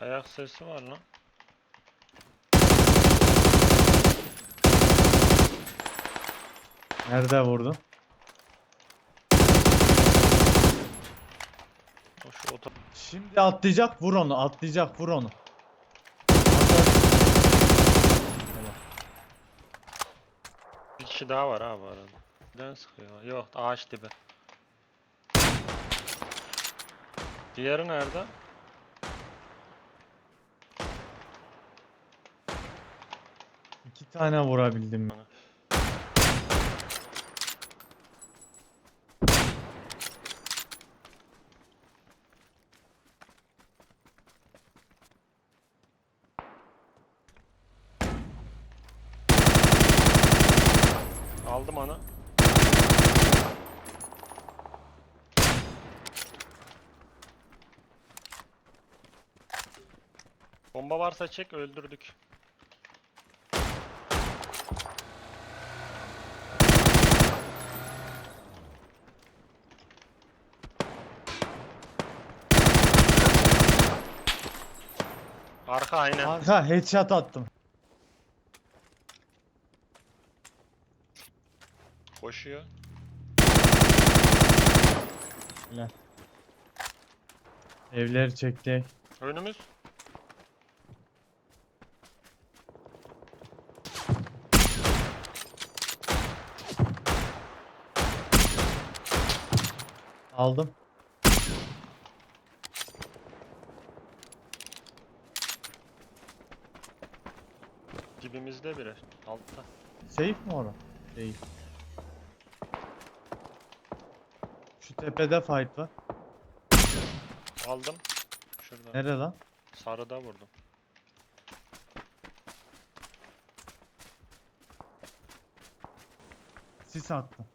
Ayak sesi var lan. Nerede vurdu? O şu oto... Şimdi atlayacak vur onu atlayacak vur onu. Bir kişi daha var ha bu arada. Neden sıkıyor? Yok ağaç dibi. Diğeri nerede? İki tane vurabildim. Aldım onu. Bomba varsa çek öldürdük. Arka aynen. Arka headshot attım. Koşuyor. Helal. Evleri çekti. Önümüz. Aldım. Safe mi orada? Değil. Şu tepede fight var. Aldım. Şurada. Nerede lan? Sarıda vurdum. Sis attım.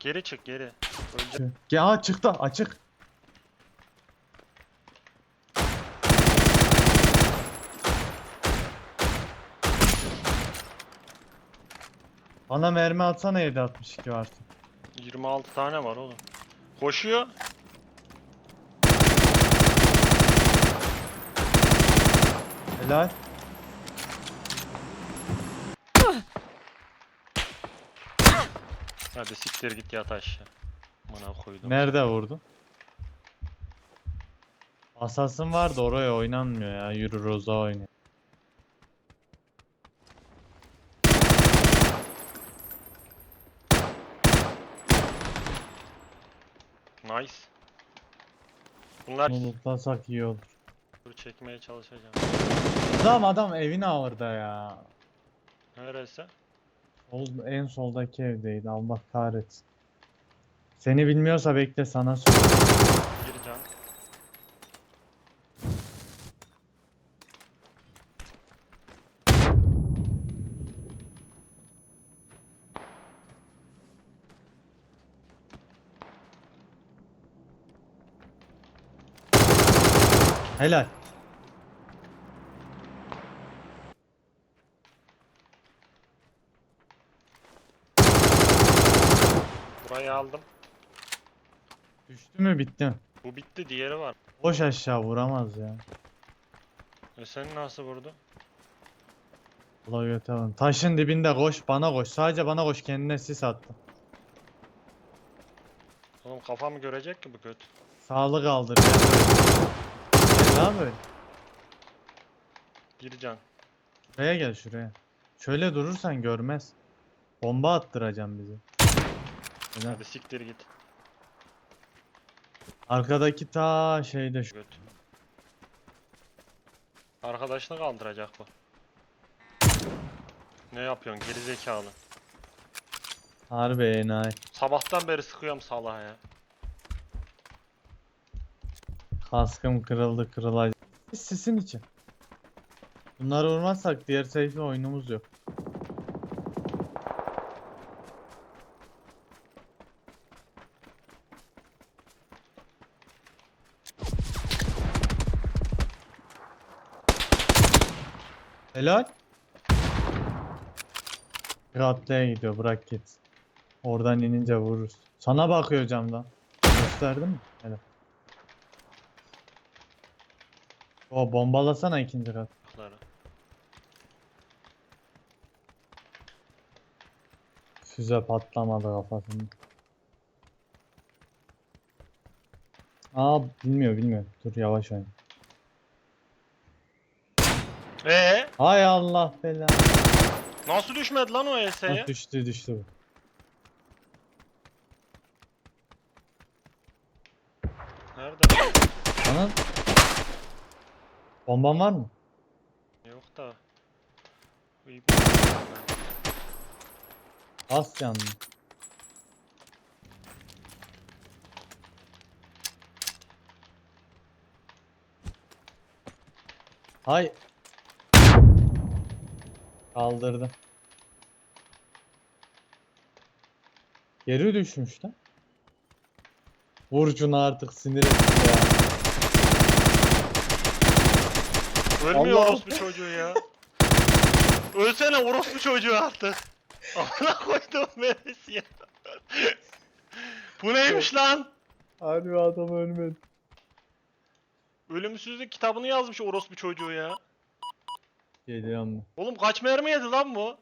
Geri çık geri. Önce Ya çıktı açık. Bana mermi atsana 762 artık. 26 tane var oğlum. Koşuyor. Helal. Hadi siktir git yat aşağı. Bana koydum. Nerede vurdun? Asasın vardı oraya oynanmıyor ya. Yürü Roza oynuyor. Nice. Bunlar Bunu lootlasak iyi olur. Dur, çekmeye çalışacağım. Adam adam evin ağırda ya. Neresi? Sol, en soldaki evdeydi. Allah kahretsin. Seni bilmiyorsa bekle sana sor. Bir Helal. Burayı aldım. Düştü mü bitti mi? Bu bitti diğeri var. Boş aşağı vuramaz ya. E sen nasıl vurdu? Allah götürün. Taşın dibinde koş bana koş. Sadece bana koş kendine sis attım. Oğlum kafamı görecek ki bu kötü. Sağlık aldır. Gel lan böyle. Bir can. Şuraya gel şuraya. Şöyle durursan görmez. Bomba attıracağım bizi. Helal. Hadi siktir git. Arkadaki ta şeyde şu. Göt. Arkadaşını kaldıracak bu. Ne yapıyorsun geri zekalı? Harbi enayi. Sabahtan beri sıkıyorum salaha ya. Kaskım kırıldı kırılacak. Sisin için. Bunları vurmazsak diğer safe'le oyunumuz yok. Helal. Bir atlaya gidiyor bırak git. Oradan inince vururuz. Sana bakıyor camdan. Gösterdin mi? O bombalasana ikinci kat. Füze patlamadı kafasında. Aa bilmiyor bilmiyor. Dur yavaş oyna. Ee, Hay Allah bela. nasıl düşmedi lan o ES'ye? Düştü düştü bu. Nerede? Ana. Bomban var mı? Yok da. İyi Az canlı. Hay. Kaldırdı. Geri düşmüş lan. Vur şunu artık sinir etti ya. Ölmüyor Allah orospu çocuğu ya. Ölsene orospu çocuğu artık. Amına koydum neresi ya. Bu neymiş lan? Harbi adam ölmedi. Ölümsüzlük kitabını yazmış orospu çocuğu ya. Geliyor mu? Oğlum kaç mermi yedi lan bu?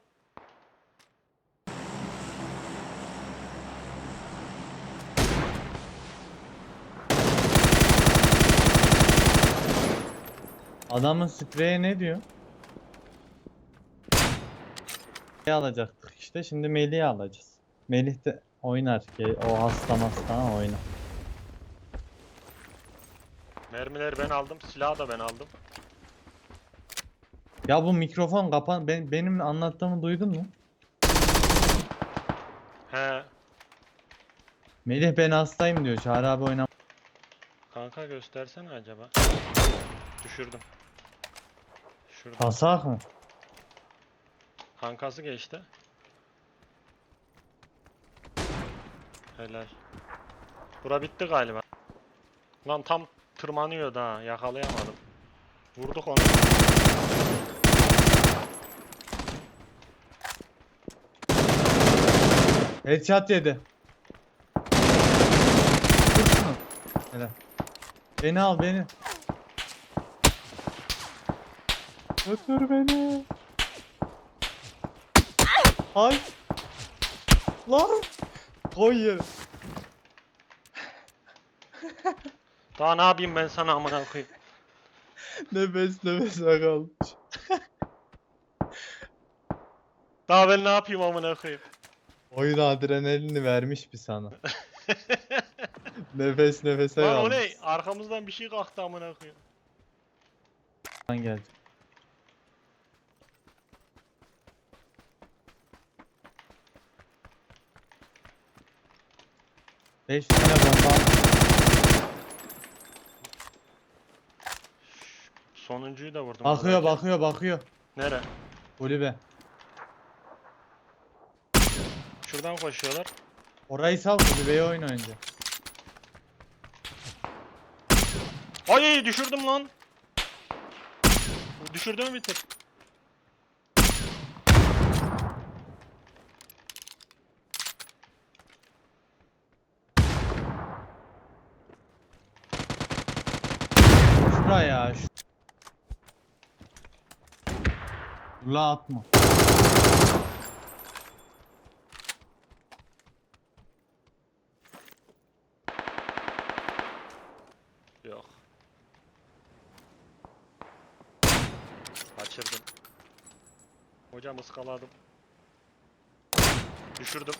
Adamın spreye ne diyor? Ne alacaktık işte şimdi Melih'i alacağız. Melih de oynar ki o hasta hasta oynar. Mermileri ben aldım, silahı da ben aldım. Ya bu mikrofon kapan ben, benim anlattığımı duydun mu? He. Melih ben hastayım diyor. Çağrı abi oynam. Kanka göstersene acaba. Düşürdüm. Şurada. Basak mı? Kankası geçti. Helal. Bura bitti galiba. Lan tam tırmanıyor da yakalayamadım. Vurduk onu. Headshot yedi. Helal. Beni al beni. Götür beni. Ay. Lan. Koy yere. Daha ne yapayım ben sana amına koyayım. Nefes nefese kalmış. Daha ben ne yapayım amına koyayım. Oyun adrenalini vermiş bir sana. Nefes nefese Lan o kalmış. ne? Arkamızdan bir şey kalktı amına koyayım. Lan geldi. Beş tane bomba. Sonuncuyu da vurdum. Bakıyor buradaki. bakıyor bakıyor. Nere? Kulübe. Şuradan koşuyorlar. Orayı sal kulübeye oyna önce. Ay düşürdüm lan. Düşürdüm bitir. Şuraya. Şu... La atma. Yok. Kaçırdım. Hocam ıskaladım. Düşürdüm.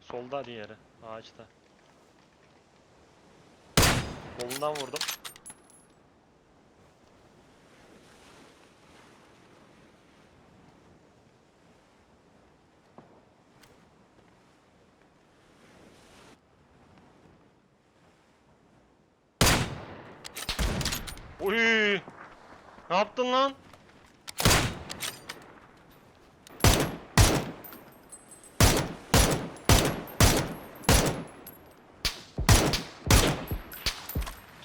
Solda diğeri. Ağaçta. Kolundan vurdum. Uy! Ne yaptın lan?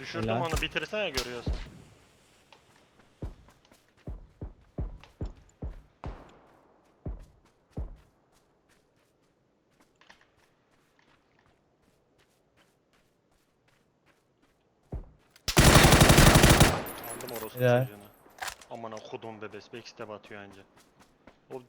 Düşürdüm Helal. onu bitirsene görüyorsun. Aldım orospu Helal. çocuğunu. Aman okudum bebes. Backstep atıyor anca. O